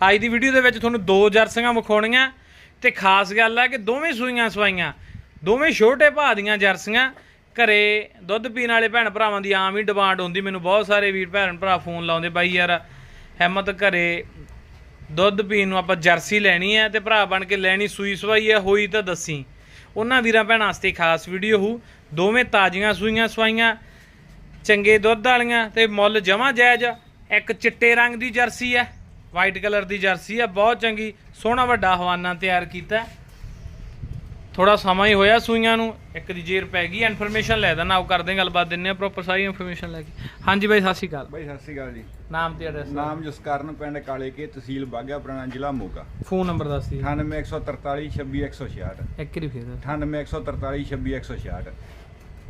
ਅੱਜ ਦੀ ਵੀਡੀਓ ਦੇ ਵਿੱਚ ਤੁਹਾਨੂੰ ਦੋ ਜਰਸੀਆਂ ਵਿਖਾਉਣੀਆਂ ਤੇ ਖਾਸ ਗੱਲ ਹੈ ਕਿ ਦੋਵੇਂ ਸੂਈਆਂ ਸਵਾਈਆਂ, ਦੋਵੇਂ ਛੋਟੇ ਭਾਅ ਦੀਆਂ ਜਰਸੀਆਂ, ਘਰੇ ਦੁੱਧ ਪੀਣ ਵਾਲੇ ਭੈਣ ਭਰਾਵਾਂ ਦੀ ਆਮ ਹੀ ਡਿਮਾਂਡ ਹੁੰਦੀ, ਮੈਨੂੰ ਬਹੁਤ ਸਾਰੇ ਵੀਰ ਭੈਣ ਭਰਾ ਫੋਨ ਲਾਉਂਦੇ, ਬਾਈ ਯਾਰ, ਹਿੰਮਤ ਘਰੇ ਦੁੱਧ ਪੀਣ ਨੂੰ ਆਪਾਂ ਜਰਸੀ ਲੈਣੀ ਹੈ ਤੇ ਭਰਾ ਬਣ ਕੇ ਲੈਣੀ, ਸੂਈ ਸਵਾਈ ਹੈ ਹੋਈ ਤਾਂ ਦੱਸੀ। ਉਹਨਾਂ ਵੀਰਾਂ ਭੈਣਾਂ ਵਾਸਤੇ ਖਾਸ ਵੀਡੀਓ ਹੋਊ, ਦੋਵੇਂ ਤਾਜ਼ੀਆਂ ਸੂਈਆਂ ਸਵਾਈਆਂ, ਚੰਗੇ ਦੁੱਧ ਵਾਲੀਆਂ ਤੇ ਮੁੱਲ ਜਮਾ ਜਾਇਜ਼ ਇੱਕ ਚਿੱਟੇ ਰੰਗ ਦੀ ਜਰਸੀ ਹੈ ਵਾਈਟ ਕਲਰ ਦੀ ਜਰਸੀ ਹੈ ਬਹੁਤ ਚੰਗੀ ਸੋਹਣਾ ਵੱਡਾ ਹਵਾਨਾ ਤਿਆਰ ਕੀਤਾ। ਥੋੜਾ ਸਮਾਂ ਹੀ ਹੋਇਆ ਸੂਈਆਂ ਨੂੰ ਇੱਕ ਦੀ ਜੇਰ ਪੈ ਗਈ ਇਨਫੋਰਮੇਸ਼ਨ ਲੈ ਦੇਣਾ ਆਓ ਕਰਦੇ ਹਾਂ ਗੱਲਬਾਤ ਦਿੰਨੇ ਆ ਪ੍ਰੋਪਰ ਸਾਰੀ ਇਨਫੋਰਮੇਸ਼ਨ ਲੈ ਕੇ। ਹਾਂਜੀ ਬਾਈ ਸਤਿ ਸ਼੍ਰੀ ਅਕਾਲ। ਬਾਈ ਸਤਿ ਸ਼੍ਰੀ ਅਕਾਲ ਜੀ। ਨਾਮ ਤੇ ਐਡਰੈਸ ਨਾਮ ਜਸਕਰਨ ਪਿੰਡ ਕਾਲੇ ਕੇ ਤਹਿਸੀਲ ਬਾਗਾ ਪੁਰਾਣਾ ਜ਼ਿਲ੍ਹਾ ਮੋਗਾ। ਫੋਨ ਨੰਬਰ ਦੱਸ ਦਿਓ। 98143 26166 ਇੱਕ ਵਾਰੀ ਫੇਰ 98143 26166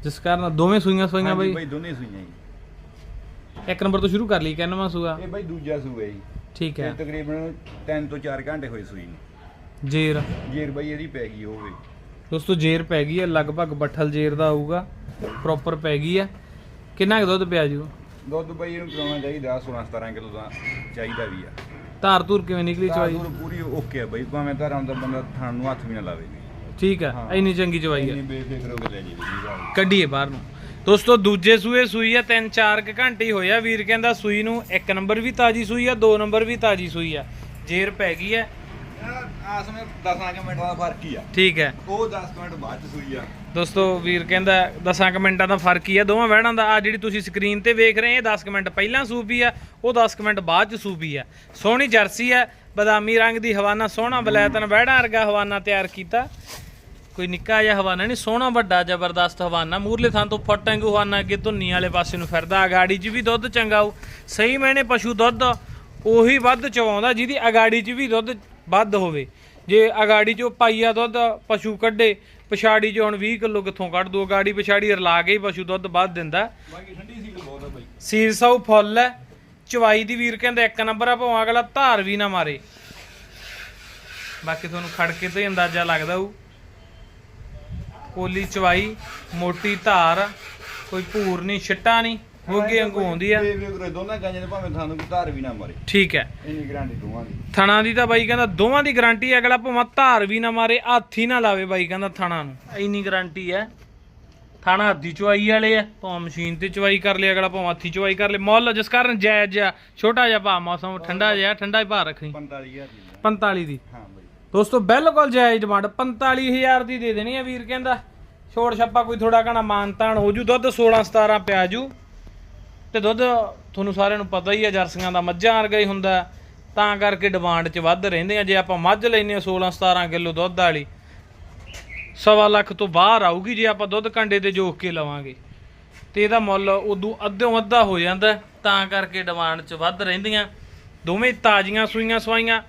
ਜਿਸ ਕਾਰਨ ਦੋਵੇਂ ਸੂਈਆਂ ਸਵਾਈਆਂ ਹਾਂਜੀ ਬਾਈ? ਬਾਈ ਦੋਨੇ ਸੂਈਆਂ ਜੀ। ਇੱਕ ਨੰਬਰ ਤੋਂ ਸ਼ੁਰੂ ਕਰ ਲਈ ਕਿੰਨਵਾਂ ਸੂਆ? ਇਹ ਬਾਈ ਦੂਜਾ ਸੂਆ ਜੀ। ਠੀਕ ਹੈ। ਤਕਰੀਬਨ 3 ਤੋਂ 4 ਘੰਟੇ ਹੋਏ ਸੂਈ ਨੂੰ। ਜੇਰ। ਜੇਰ ਬਾਈ ਇਹਦੀ ਪੈ ਗਈ ਹੋਵੇ ਦੋਸਤੋ ਜੇਰ ਪੈ ਗਈ ਹੈ ਲਗਭਗ ਬੱਠਲ ਜੇਰ ਦਾ ਆਊਗਾ ਪ੍ਰੋਪਰ ਪੈ ਗਈ ਹੈ। ਕਿੰਨਾ ਕੁ ਦੁੱਧ ਪਿਆ ਜੂ ਦੁੱਧ ਬਾਈ ਇਹਨੂੰ ਪਿਲਾਉਣਾ ਚਾਹੀਦਾ 16 17 ਕਿਲੋ ਦਾ ਚਾਹੀਦਾ ਵੀ ਆ। ਧਾਰ ਧੂਰ ਕਿਵੇਂ ਨਿਕਲੀ ਚਵਾਈ? ਚਾਹੀਦਾ ਪੂਰੀ ਓਕੇ ਆ ਬਾਈ ਭਾਵੇਂ ਧਾਰਾਂ ਦਾ ਬੰਦਾ ਥਾਣ ਨੂੰ ਹੱਥ ਵੀ ਨਾ ਲਾਵੇ। ਜੀ ਠੀਕ ਹੈ ਹਾਂ। ਇੰਨੀ ਚੰਗੀ ਚਵਾਈ ਹੈ। ਇੰਨੀ ਬੇਫਿਕਰ ਹੋ ਕੇ ਲੈ ਜੀ ਜੀ ਕੱਢੀਏ ਬਾਹਰ ਨੂੰ। ਦੋਸਤੋ ਦੂਜੇ ਸੂਏ ਸੂਈ ਆ 3-4 ਕੁ ਘੰਟੇ ਹੀ ਹੋਇਆ ਵੀਰ ਕਹਿੰਦਾ ਸੂਈ ਨੂੰ ਇੱਕ ਨੰਬਰ ਵੀ ਤਾਜੀ ਸੂਈ ਆ ਦੋ ਨੰਬਰ ਵੀ ਤਾਜੀ ਸੂਈ ਆ। ਜੇਰ ਪੈ ਗਈ ਹੈ ਆਸ ਵਿੱਚ 10 ਮਿੰਟ ਦਾ ਫ਼ਰਕ ਹੀ ਆ। ਠੀਕ ਹੈ। ਉਹ 10 ਮਿੰਟ ਬਾਅਦ ਚ ਸੂਈ ਆ। ਦੋਸਤੋ ਵੀਰ ਕਹਿੰਦਾ 10 ਕੁ ਮਿੰਟਾਂ ਦਾ ਫ਼ਰਕ ਹੀ ਆ। ਦੋਵਾਂ ਵਹਿੜਾਂ ਦਾ ਆ ਜਿਹੜੀ ਤੁਸੀਂ ਸਕਰੀਨ ਤੇ ਵੇਖ ਰਹੇ ਇਹ 10 ਕੁ ਮਿੰਟ ਪਹਿਲਾਂ ਸੂਪੀ ਆ ਉਹ 10 ਕੁ ਮਿੰਟ ਬਾਅਦ ਚ ਸੂਪੀ ਆ। ਸੋਹਣੀ ਜਰਸੀ ਆ ਬਦਾਮੀ ਰੰਗ ਦੀ ਹਵਾਨਾ ਸੋਹਣਾ ਬਲੈਤਨ ਵਹਿੜਾਂ ਵਰਗਾ ਹਵਾਨਾ ਤਿਆਰ ਕੀਤਾ। ਕੋਈ ਨਿੱਕਾ ਜਿਹਾ ਹਵਾਨਾ ਨਹੀਂ, ਸੋਹਣਾ ਵੱਡਾ ਜ਼ਬਰਦਸਤ ਹਵਾਨਾ। ਮੂਰਲੇ ਥਾਂ ਤੋਂ ਫੁੱਟ ਵਾਂਗੂ ਹਵਾਨਾ ਅੱਗੇ ਧੁੰਨੀ ਵਾਲੇ ਪਾਸੇ ਨੂੰ ਫਿਰਦਾ, ਅਗਾੜੀ 'ਚ ਵੀ ਦੁੱਧ ਚੰਗਾ ਆਊ ਸਹੀ ਮੈਨੇ ਪਸ਼ੂ ਦੁੱਧ ਉਹੀ ਵੱਧ ਚਵਾਉਂਦਾ, ਜਿਹਦੀ ਅਗਾੜੀ 'ਚ ਵੀ ਦੁੱਧ ਵੱਧ ਹੋਵੇ। ਜੇ ਅਗਾੜੀ 'ਚੋਂ ਪਾਈਆ ਦੁੱਧ ਪਸ਼ੂ ਕੱਢੇ, ਪਛਾੜੀ 'ਚ ਹੁਣ 20 ਕਿਲੋ ਕਿੱਥੋਂ ਕੱਢ ਦੋ? ਅਗਾੜੀ ਪਛਾੜੀ ਰਲਾ ਕੇ ਹੀ ਪਸ਼ੂ ਦੁੱਧ ਵੱਧ ਦਿੰਦਾ। ਬਾਕੀ ਠੰਡੀ ਸੀਲ ਬਹੁਤ ਆ ਬਾਈ ਸੀਰ ਸਾਊ ਫੁੱਲ ਹੈ। ਚਵਾਈ ਦੀ ਵੀਰ ਕਹਿੰਦਾ, ਇੱਕ ਨੰਬਰ ਆ ਭਾਵੇਂ ਅਗਲਾ ਧਾਰ ਵੀ ਨਾ ਮਾਰੇ। ਬਾਕੀ ਤੁਹਾਨੂੰ ਖੜ ਕੇ ਤੇ ਅੰਦਾਜ਼ਾ ਲੱਗਦਾ ਹੋਊ। ਪੋਲੀ ਚਵਾਈ ਮੋਟੀ ਧਾਰ ਕੋਈ ਭੂਰ ਨਹੀਂ ਛਿੱਟਾ ਨਹੀਂ ਹੋਗੇ ਵਾਂਗੂ ਆਉਂਦੀ ਆ। ਦੋਨਾਂ ਗਾਂਜਾਂ ਦੇ ਭਾਵੇਂ ਤੁਹਾਨੂੰ ਕੋਈ ਧਾਰ ਵੀ ਨਾ ਮਾਰੇ। ਠੀਕ ਹੈ। ਇੰਨੀ ਗਾਰੰਟੀ ਦੋਵਾਂ ਦੀ। ਥਣਾ ਦੀ ਤਾਂ ਬਾਈ ਕਹਿੰਦਾ ਦੋਵਾਂ ਦੀ ਗਾਰੰਟੀ ਹੈ ਅਗਲਾ ਭਾਵੇਂ ਧਾਰ ਵੀ ਨਾ ਮਾਰੇ ਹੱਥ ਹੀ ਨਾ ਲਾਵੇ ਬਾਈ ਕਹਿੰਦਾ ਥਣਾ ਨੂੰ। ਇੰਨੀ ਗਾਰੰਟੀ ਹੈ। ਥਾਣਾ ਹੱਥੀ ਚਵਾਈ ਵਾਲੇ ਆ। ਭਾਵੇਂ ਮਸ਼ੀਨ ਤੇ ਚਵਾਈ ਕਰ ਲਿਆ ਅਗਲਾ ਭਾਵੇਂ ਹੱਥੀ ਚਵਾਈ ਕਰ ਲੇ ਮੁੱਲ ਜਿਸ ਕਾਰਨ ਜਾਇਜ਼ ਜਿਹਾ ਛੋਟਾ ਜਿਹਾ ਭਾ ਮੌਸਮ ਠੰਡਾ ਜਿਹਾ ਠੰਡਾ ਹੀ ਭਾ ਰੱਖਣੀ। 45000 ਦੀ 45 ਦੀ। ਹਾਂ ਬਾਈ। ਦੋਸਤੋ, ਬਿਲਕੁਲ ਜਾਇਜ਼ ਡਿਮਾਂਡ 45000 ਦੀ ਦੇ ਦੇਣੀ ਹੈ ਵੀਰ ਕਹਿੰਦਾ। ਛੋੜ ਛੱਪਾ ਕੋਈ ਥੋੜਾ ਘਣਾ ਮਾਨਤਾਨ ਹੋ ਜੂ, ਦੁੱਧ 16 17 ਪਿਆ ਜੂ। ਤੇ ਦੁੱਧ ਤੁਹਾਨੂੰ ਸਾਰਿਆਂ ਨੂੰ ਪਤਾ ਹੀ ਹੈ, ਜਰਸੀਆਂ ਦਾ ਮੱਝਾਂ ਵਰਗਾ ਹੀ ਹੁੰਦਾ। ਤਾਂ ਕਰਕੇ ਡਿਮਾਂਡ 'ਚ ਵੱਧ ਰਹਿੰਦੇ ਆ। ਜੇ ਆਪਾਂ ਮੱਝ ਲੈਨੇ ਆ 16 17 ਕਿਲੋ ਦੁੱਧ ਵਾਲੀ, ਸਵਾ ਲੱਖ ਤੋਂ ਬਾਹਰ ਆਊਗੀ ਜੇ ਆਪਾਂ ਦੁੱਧ ਕੰਡੇ ਤੇ ਜੋਖ ਕੇ ਲਵਾਂਗੇ। ਤੇ ਇਹਦਾ ਮੁੱਲ ਉਦੋਂ ਅੱਧੋਂ ਅੱਧਾ ਹੋ ਜਾਂਦਾ। ਤਾਂ ਕਰਕੇ ਡਿਮਾਂਡ 'ਚ ਵੱਧ ਰਹਿੰਦੀਆਂ। ਦੋਵੇਂ ਤਾਜ਼ੀਆਂ ਸੂਈਆਂ ਸਵਾਈਆਂ।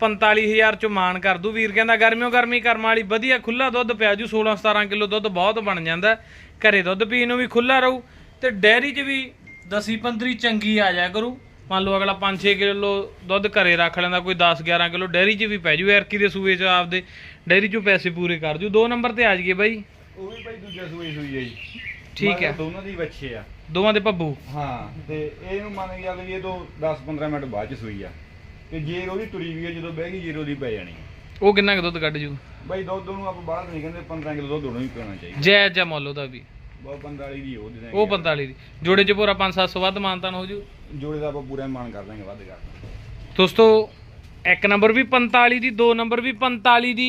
45000 ਚ ਮਾਨ ਕਰ ਦੂ। ਵੀਰ ਕਹਿੰਦਾ ਗਰਮਿਓ ਗਰਮੀ ਕਰਮ ਵਾਲੀ ਵਧੀਆ ਖੁੱਲਾ ਦੁੱਧ ਪਿਆ ਜੂ 16 17 ਕਿਲੋ ਦੁੱਧ ਬਹੁਤ ਬਣ ਜਾਂਦਾ। ਘਰੇ ਦੁੱਧ ਪੀਣ ਨੂੰ ਵੀ ਖੁੱਲਾ ਰਹੂ ਤੇ ਡੈਰੀ 'ਚ ਵੀ 10 15 ਚੰਗੀ ਆ ਜਾਇਆ ਕਰੂ। ਮੰਨ ਲਓ ਅਗਲਾ 5-6 ਕਿਲੋ ਦੁੱਧ ਘਰੇ ਰੱਖ ਲੈਂਦਾ ਕੋਈ 10-11 ਕਿਲੋ ਡੈਰੀ 'ਚ ਵੀ ਪੈ ਜੂ ਐਰਕੀ ਦੇ ਸੂਏ 'ਚ ਆਪਦੇ ਡੈਰੀ 'ਚੋਂ ਪੈਸੇ ਪੂਰੇ ਕਰ ਜੂ। ਦੋ ਨੰਬਰ ਤੇ ਆ ਜਾਈਏ ਬਾਈ। ਉਹ ਵੀ ਬਾਈ ਦੂਜਾ ਸੂਈ ਸੂਈ ਹੈ ਜੀ। ਠੀਕ ਹੈ। ਦੋਨਾਂ ਦੀ ਬੱਚੇ ਆ। ਦੋਵਾਂ ਦੇ ਭੱਬੂ ਹਾਂ ਤੇ ਇਹਨੂੰ ਮੰਨ ਕੇ ਚੱਲ ਵੀ ਇਹ ਤੋਂ 10 15 ਮਿੰਟ ਬਾਅਦ ਚ ਸੂਈ ਆ। ਤੇ ਜੇ ਉਹਦੀ ਤੁਰੀ ਵੀ ਆ ਜਦੋਂ ਬਹਿ ਗਈ ਜੀਰ ਉਹਦੀ ਪੈ ਜਾਣੀ ਉਹ ਕਿੰਨਾ ਕੁ ਦੁੱਧ ਕੱਢ ਜੂ? ਬਾਈ ਦੁੱਧ ਨੂੰ ਆਪਾਂ ਬਾਹਰ ਨਹੀਂ ਕਹਿੰਦੇ 15 ਕਿਲੋ ਦੁੱਧ ਉਹਨੂੰ ਹੀ ਪੀਣਾ ਚਾਹੀਦਾ। ਜਾਇਜ਼ ਜਾਂ ਮੁੱਲ ਉਹਦਾ ਵੀ। ਬਹੁਤ 45 ਦੀ ਉਹ ਦੇ ਉਹ 45 ਦੀ। ਜੋੜੇ 'ਚ ਪੂਰਾ 5-700 ਵੱਧ ਮਾਨਤਾਨ ਹੋ ਜੂ? ਜੋੜੇ ਦਾ ਆਪਾਂ ਪੂਰਾ ਮਾਨ ਕਰ ਦਾਂਗੇ ਵੱਧ ਕਰ ਦੋਸਤੋ ਇੱਕ ਨੰਬਰ ਵੀ 45 ਦੀ ਦੋ ਨੰਬਰ ਵੀ 45 ਦੀ।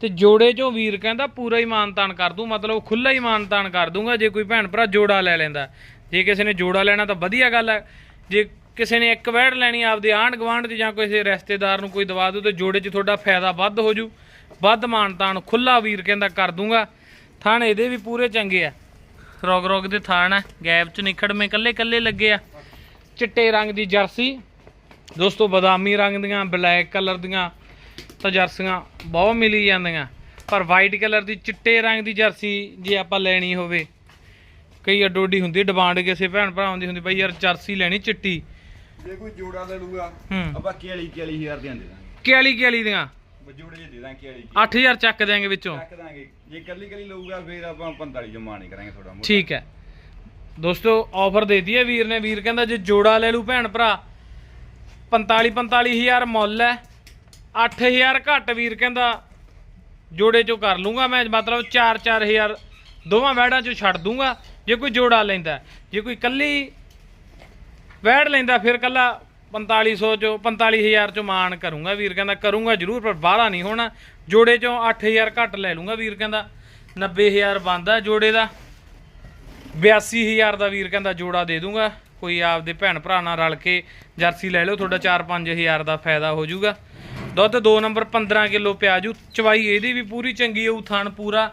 ਤੇ ਜੋੜੇ ਚੋਂ ਵੀਰ ਕਹਿੰਦਾ ਪੂਰਾ ਹੀ ਮਾਨਤਾਨ ਕਰ ਦੂੰ ਮਤਲਬ ਖੁੱਲਾ ਹੀ ਮਾਨਤਾਨ ਕਰ ਦੂੰਗਾ ਜੇ ਕੋਈ ਭੈਣ ਭਰਾ ਜੋੜਾ ਲੈ ਲੈਂਦਾ। ਜੇ ਕਿਸੇ ਨੇ ਜੋੜਾ ਲੈਣਾ ਤਾਂ ਵਧੀਆ ਗੱਲ ਹੈ ਜੇ ਕਿਸੇ ਨੇ ਇੱਕ ਵਹਿੜ ਲੈਣੀ ਆਪਦੇ ਆਂਢ ਗਵਾਂਢ 'ਚ ਜਾਂ ਕਿਸੇ ਰਿਸ਼ਤੇਦਾਰ ਨੂੰ ਕੋਈ ਦਵਾ ਦਿਓ ਤੇ ਜੋੜੇ 'ਚ ਤੁਹਾਡਾ ਫਾਇਦਾ ਵੱਧ ਹੋ ਜੂ। ਵੱਧ ਮਾਨਤਾਨ ਖੁੱਲਾ ਵੀਰ ਕਹਿੰਦਾ ਕਰ ਦੂੰਗਾ। ਥਾਣ ਇਹਦੇ ਵੀ ਪੂਰੇ ਚੰਗੇ ਆ। ਰੋਗ ਰੋਗ ਦੇ ਥਾਣ ਆ, ਗੈਪ 'ਚ ਨਿਖੜਵੇਂ ਕੱਲੇ ਕੱਲੇ ਲੱਗੇ ਆ। ਚਿੱਟੇ ਰੰਗ ਦੀ ਜਰਸੀ, ਦੋਸਤੋ ਬਦਾਮੀ ਰੰਗ ਦੀਆਂ, ਬਲੈਕ ਕਲਰ ਦੀਆਂ ਤਾਂ ਜਰਸੀਆਂ ਬਹੁਤ ਮਿਲੀ ਜਾਂਦੀਆਂ। ਪਰ ਵਾਈਟ ਕਲਰ ਦੀ ਚਿੱਟੇ ਰੰਗ ਦੀ ਜਰਸੀ ਜੇ ਆਪਾਂ ਲੈਣੀ ਹੋਵੇ, ਕਈ ਅੱਡੋ ਅੱਡੀ ਹੁੰਦੀ ਡਿਮਾਂਡ ਕਿਸੇ ਭੈਣ ਭਰਾਵਾਂ ਦੀ ਹੁੰਦੀ, ਬਈ ਯਾਰ ਜਰਸੀ ਲੈਣੀ ਚਿੱਟੀ। ਜੇ ਕੋਈ ਜੋੜਾ ਲੈ ਲੂਗਾ ਹੂੰ। ਆਪਾਂ 41 41000 ਦੀਆਂ ਦੇ ਦਾਂਗੇ। ਕਿਆਲੀ ਕਿਆਲੀ ਦੀਆਂ? ਬਸ ਜੋੜੇ ਜੇ ਦੇ ਦਾਂਗੇ 41 8000 ਚੱਕ ਦਿਆਂਗੇ ਵਿੱਚੋਂ? ਚੱਕ ਦਾਂਗੇ ਜੇ ਕੱਲੀ ਕੱਲੀ ਲਊਗਾ ਫਿਰ ਆਪਾਂ 45 ਜੋ ਮਾਣੀ ਕਰਾਂਗੇ ਥੋੜਾ ਮੋਟਾ। ਠੀਕ ਹੈ। ਦੋਸਤੋ ਆਫਰ ਦੇ ਦਈਏ ਵੀਰ ਨੇ। ਵੀਰ ਕਹਿੰਦਾ ਜੇ ਜੋੜਾ ਲੈ ਲੂ ਭੈਣ ਭਰਾ 45 45000 ਮੁੱਲ ਹੈ। 8000 ਘੱਟ ਵੀਰ ਕਹਿੰਦਾ ਜੋੜੇ ਚੋਂ ਕਰ ਲੂੰਗਾ ਮੈਂ। ਮਤਲਬ 4 4000 ਦੋਵਾਂ ਵੈੜਾਂ ਚੋਂ ਛੱਡ ਦੂੰਗਾ ਜੇ ਕੋਈ ਜੋੜਾ ਲੈਂਦਾ ਜੇ ਕੋਈ ਕੱਲੀ ਵੈੜ ਲੈਂਦਾ, ਫਿਰ ਕੱਲਾ 4500 ਚੋਂ 45000 ਚੋਂ ਮਾਨ ਕਰੂੰਗਾ ਵੀਰ, ਕਹਿੰਦਾ ਕਰੂੰਗਾ ਜ਼ਰੂਰ, ਪਰ ਬਾਹਲਾ ਨਹੀਂ ਹੋਣਾ। ਜੋੜੇ ਚੋਂ 8000 ਘੱਟ ਲੈ ਲੂੰਗਾ ਵੀਰ, ਕਹਿੰਦਾ। 90000 ਬੰਦਾ ਜੋੜੇ ਦਾ। 82000 ਦਾ ਵੀਰ, ਕਹਿੰਦਾ ਜੋੜਾ ਦੇ ਦੂੰਗਾ। ਕੋਈ ਆਪਦੇ ਭੈਣ ਭਰਾ ਨਾਲ ਰਲ ਕੇ ਜਰਸੀ ਲੈ ਲਓ, ਤੁਹਾਡਾ 4-5000 ਦਾ ਫਾਇਦਾ ਹੋ ਜਾਊਗਾ। ਦੁੱਧ 2 ਨੰਬਰ 15 ਕਿਲੋ ਪਿਆਜੂ, ਚਵਾਈ ਇਹਦੀ ਵੀ ਪੂਰੀ ਚੰਗੀ ਹੋਊ ਥਣ ਪੂਰਾ।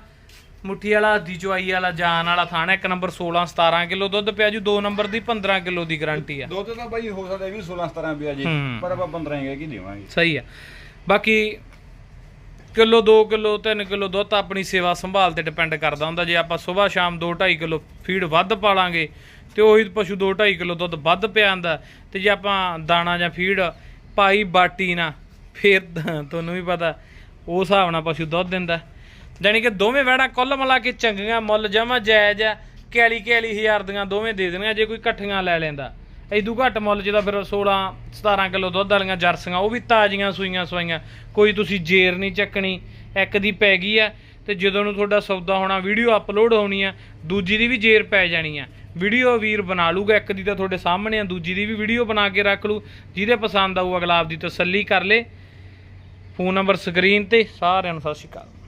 ਮੁੱਠੀ ਵਾਲਾ ਹੱਦੀ ਚਵਾਈ ਵਾਲਾ ਜਾਨ ਵਾਲਾ ਥਾਣਾ ਇੱਕ ਨੰਬਰ 16 17 ਕਿਲੋ ਦੁੱਧ ਪਿਆਜੂ 2 ਨੰਬਰ ਦੀ 15 ਕਿਲੋ ਦੀ ਗਾਰੰਟੀ ਆ। ਦੁੱਧ ਤਾਂ ਬਾਈ ਹੋ ਸਕਦਾ ਵੀ 16 17 ਪਿਆ ਜੀ। ਪਰ ਆਪਾਂ 15 ਹੀ ਕੇ ਦੇਵਾਂਗੇ? ਸਹੀ ਆ। ਬਾਕੀ ਕਿਲੋ 2 ਕਿਲੋ 3 ਕਿਲੋ ਦੁੱਧ ਆਪਣੀ ਸੇਵਾ ਸੰਭਾਲ ਤੇ ਡਿਪੈਂਡ ਕਰਦਾ ਹੁੰਦਾ। ਜੇ ਆਪਾਂ ਸਵੇਰ ਸ਼ਾਮ 2 2.5 ਕਿਲੋ ਫੀਡ ਵੱਧ ਪਾਲਾਂਗੇ ਤੇ ਉਹੀ ਪਸ਼ੂ 2 2.5 ਕਿਲੋ ਦੁੱਧ ਵੱਧ ਪਿਆ ਜਾਂਦਾ ਤੇ ਜੇ ਆਪਾਂ ਦਾਣਾ ਜਾਂ ਫੀਡ ਪਾਈ ਬਾਟੀ ਨਾ ਫਿਰ ਤੁਹਾਨੂੰ ਵੀ ਪਤਾ ਉਸ ਹਿਸਾਬ ਨਾਲ ਪਸ਼ੂ ਦੁੱਧ ਦਿੰਦਾ। ਜਾਣੀ ਕਿ ਦੋਵੇਂ ਵਹਿਣਾ ਕੁੱਲ ਮਿਲਾ ਕੇ ਚੰਗੀਆਂ, ਮੁੱਲ ਜਮਾ ਜਾਇਜ਼ ਆ। ਕੈਲੀ ਕਿਆਲੀ ਹਜ਼ਾਰ ਦੀਆਂ ਦੋਵੇਂ ਦੇ ਦੇਣੀਆਂ, ਜੇ ਕੋਈ ਇਕੱਠੀਆਂ ਲੈ ਲੈਂਦਾ। ਐਦੂ ਘੱਟ ਮੁੱਲ ਜਿਹਦਾ ਫਿਰ 16 17 ਕਿਲੋ ਦੁੱਧ ਵਾਲੀਆਂ ਜਰਸੀਆਂ, ਉਹ ਵੀ ਤਾਜ਼ੀਆਂ ਸੂਈਆਂ ਸਵਾਈਆਂ। ਕੋਈ ਤੁਸੀਂ ਜੇਰ ਨਹੀਂ ਚੱਕਣੀ, ਇੱਕ ਦੀ ਪੈ ਗਈ ਆ, ਤੇ ਜਦੋਂ ਨੂੰ ਤੁਹਾਡਾ ਸੌਦਾ ਹੋਣਾ, ਵੀਡੀਓ ਅਪਲੋਡ ਹੋਣੀ ਆ, ਦੂਜੀ ਦੀ ਵੀ ਜੇਰ ਪੈ ਜਾਣੀ ਆ। ਵੀਡੀਓ ਵੀਰ ਬਣਾ ਲੂਗਾ, ਇੱਕ ਦੀ ਤਾਂ ਤੁਹਾਡੇ ਸਾਹਮਣੇ ਆ, ਦੂਜੀ ਦੀ ਵੀ ਵੀਡੀਓ ਬਣਾ ਕੇ ਰੱਖ ਲੂ। ਜਿਹਦੇ ਪਸੰਦ ਆਊ ਅਗਲਾ ਆਪਦੀ ਤਸੱਲੀ ਕਰ ਲੇ। ਫੋਨ ਨੰਬਰ ਸਕਰੀਨ ਤੇ, ਸਾਰਿਆਂ ਨੂੰ ਸਤਿ ਸ਼੍ਰੀ ਅਕਾਲ।